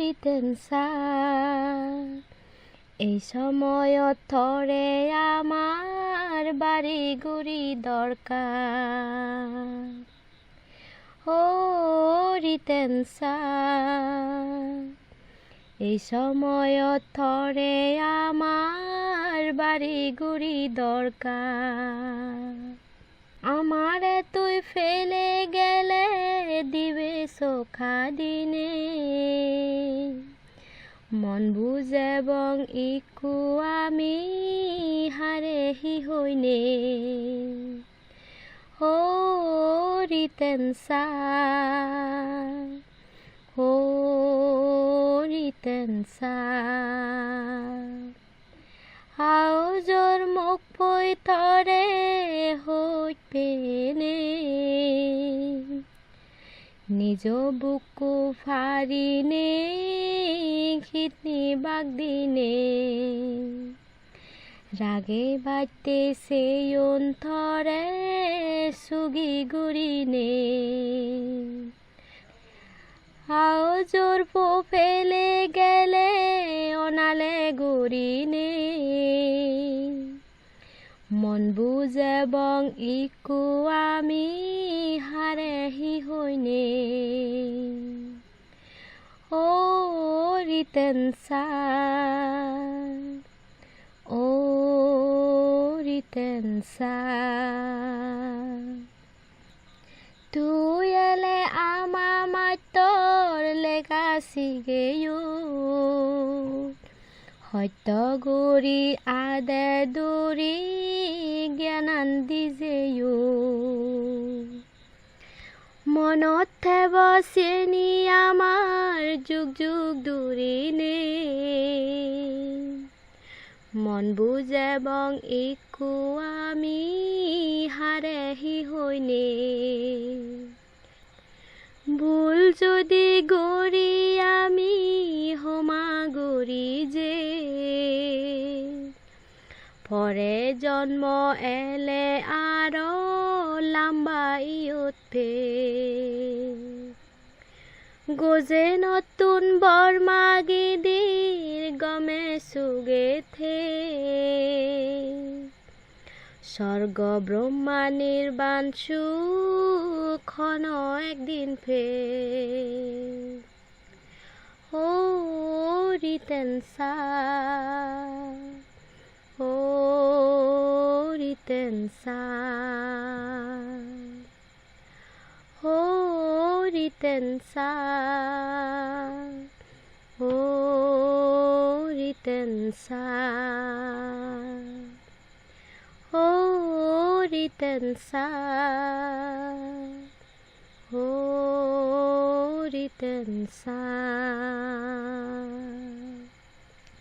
রিতেনসা এই সময়ত থরে আমার বাড়ি গুড়ি দরকার। ও এই সময়ত থরে আমার বাড়ি গুড়ি দরকার। আমারে তুই ফেলে গেলে দিবে সোখা দিনে। মন বুঝ এবং ইকু আমি হারে হি হইনে ও রিতেনসা ও রিতেনসা আও জোর মুখ পই তরে হই পেনে। নিজ বুকু ফারিনে খিতনি বাগ দিনে। রাগে বাড়তে সে অন্তরে সুগি গুড়িনে আও জোর পো ফেলে গেলে অনালে গুড়িনে মন বুঝ এবং ইকু আমি হারে রিতেনসা ও রিতেনসা তুই এলে আমা মাতর লেগাছি গেয়ো সত্য গুৰি আদে দূৰি জ্ঞানান্দি যেয়ো মনত থেব চেনি আমাৰ যুগ যুগ দূৰিনে মন বুজ এবং একো আমি হাৰেহি হইনে। ভুল যদি গৰি আমি হমা গৰি যে, পরে জন্ম এলে আর লাম্বাই গোজে নতুন বর্মাগিদির গমে সুগেথে স্বর্গ ব্রহ্মা নির্বাণ সুখন একদিন ফে। ও ও রিতেনসা ও রিতেনসা ও রিতেনসা ও রিতেনসা ও রিতেনসা